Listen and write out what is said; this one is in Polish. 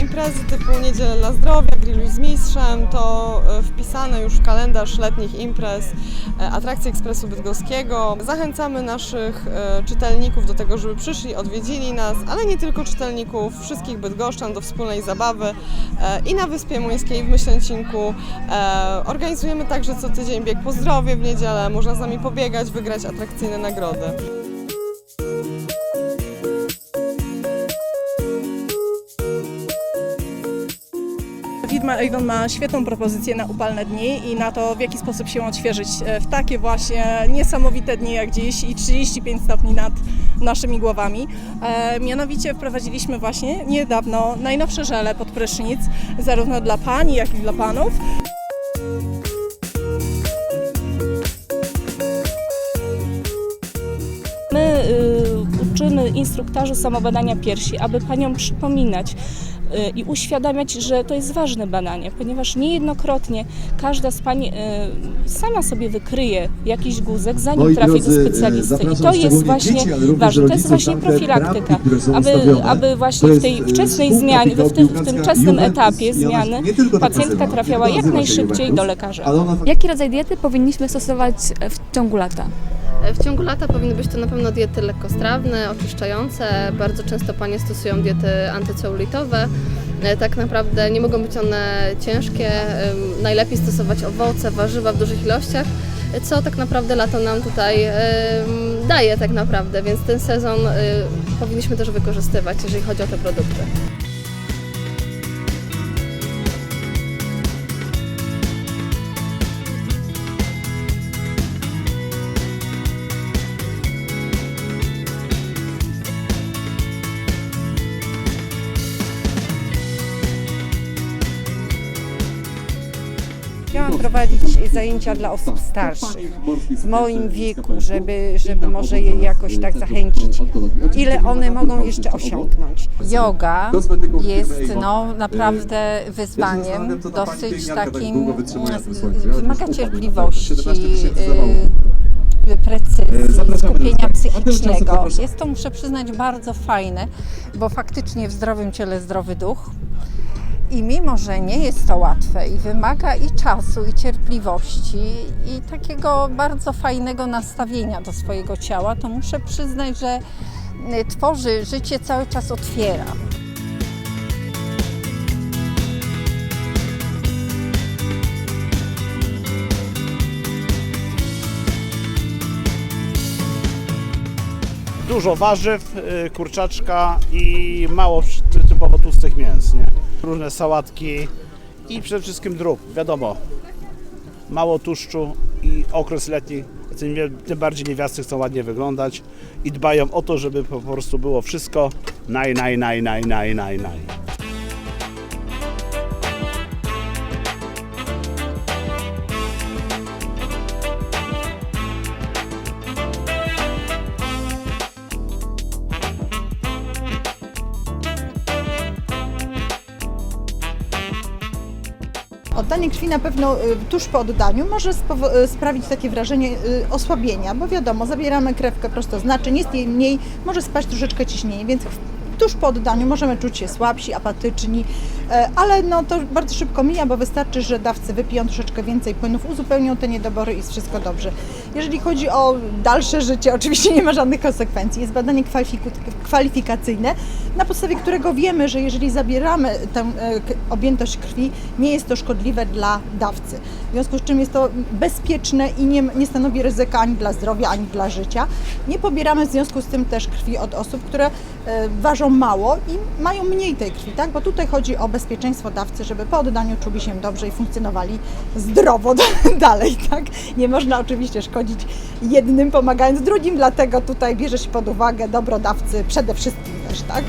imprezy typu Niedzielę dla Zdrowia, Grilluj z Mistrzem to e, wpisane już w kalendarz letnich imprez e, atrakcji Ekspresu Bydgoskiego. Zachęcamy naszych e, czytelników do tego, żeby przyszli, odwiedzili nas, ale nie tylko czytelników, wszystkich bydgoszczan do wspólnej zabawy i na Wyspie Młyńskiej w Myślęcinku. Organizujemy także co tydzień bieg po zdrowie w niedzielę, można z nami pobiegać, wygrać atrakcyjne nagrody. Avon ma świetną propozycję na upalne dni i na to, w jaki sposób się odświeżyć e, w takie właśnie niesamowite dni jak dziś i 35 stopni nad naszymi głowami. E, mianowicie wprowadziliśmy właśnie niedawno najnowsze żele pod prysznic, zarówno dla pań, jak i dla panów. My y, uczymy instruktorzy samobadania piersi, aby paniom przypominać i uświadamiać, że to jest ważne badanie, ponieważ niejednokrotnie każda z pań y, sama sobie wykryje jakiś guzek, zanim Moi trafi drodzy, do e, specjalisty. I to jest właśnie dzieci, ważne. To jest właśnie profilaktyka, aby, aby właśnie w tej wczesnej zmianie, w tym, w tym wczesnym etapie zmiany tak pacjentka trafiała jak najszybciej do lekarza. Ona Jaki rodzaj diety powinniśmy stosować w ciągu lata? W ciągu lata powinny być to na pewno diety lekkostrawne, oczyszczające. Bardzo często panie stosują diety antyceulitowe. E, Tak naprawdę nie mogą być one ciężkie. Najlepiej stosować owoce, warzywa w dużych ilościach, co tak naprawdę lato nam tutaj daje tak naprawdę, więc ten sezon y, powinniśmy też wykorzystywać, jeżeli chodzi o te produkty. Chciałam prowadzić zajęcia dla osób starszych, w moim wieku, żeby, żeby może je jakoś tak zachęcić. Ile one mogą jeszcze osiągnąć? Yoga jest no, naprawdę wyzwaniem, dosyć takim, mm, wymaga cierpliwości, y, precyzji, skupienia psychicznego. Jest to, muszę przyznać, bardzo fajne, bo faktycznie w zdrowym ciele zdrowy duch. I mimo, że nie jest to łatwe i wymaga i czasu, i cierpliwości, i takiego bardzo fajnego nastawienia do swojego ciała, to muszę przyznać, że y, tworzy, życie cały czas otwiera. Dużo warzyw, y, kurczaczka i mało ty- typowo tłustych mięs, nie? Różne sałatki i przede wszystkim drób, wiadomo. Mało tłuszczu i okres letni, tym, tym bardziej niewiasty chcą ładnie wyglądać i dbają o to, żeby po prostu było wszystko naj, naj, naj, naj, naj, naj, naj. Oddanie krwi na pewno y, tuż po oddaniu może y, sprawić takie wrażenie y, osłabienia, bo wiadomo, zabieramy krewkę prosto z naczyń, jest jej mniej, może spaść troszeczkę ciśnienie, więc tuż po oddaniu możemy czuć się słabsi, apatyczni, e, ale no to bardzo szybko mija, bo wystarczy, że dawcy wypiją troszeczkę więcej płynów, uzupełnią te niedobory i jest wszystko dobrze. Jeżeli chodzi o dalsze życie, oczywiście nie ma żadnych konsekwencji. Jest badanie kwalifikacyjne, na podstawie którego wiemy, że jeżeli zabieramy tę e, objętość krwi, nie jest to szkodliwe dla dawcy. W związku z czym jest to bezpieczne i nie, nie stanowi ryzyka ani dla zdrowia, ani dla życia. Nie pobieramy w związku z tym też krwi od osób, które e, mało i mają mniej tej krwi, tak? Bo tutaj chodzi o bezpieczeństwo dawcy, żeby po oddaniu czuli się dobrze i funkcjonowali zdrowo dalej, tak? Nie można oczywiście szkodzić jednym, pomagając drugim, dlatego tutaj bierze się pod uwagę dobro dawcy przede wszystkim też, tak?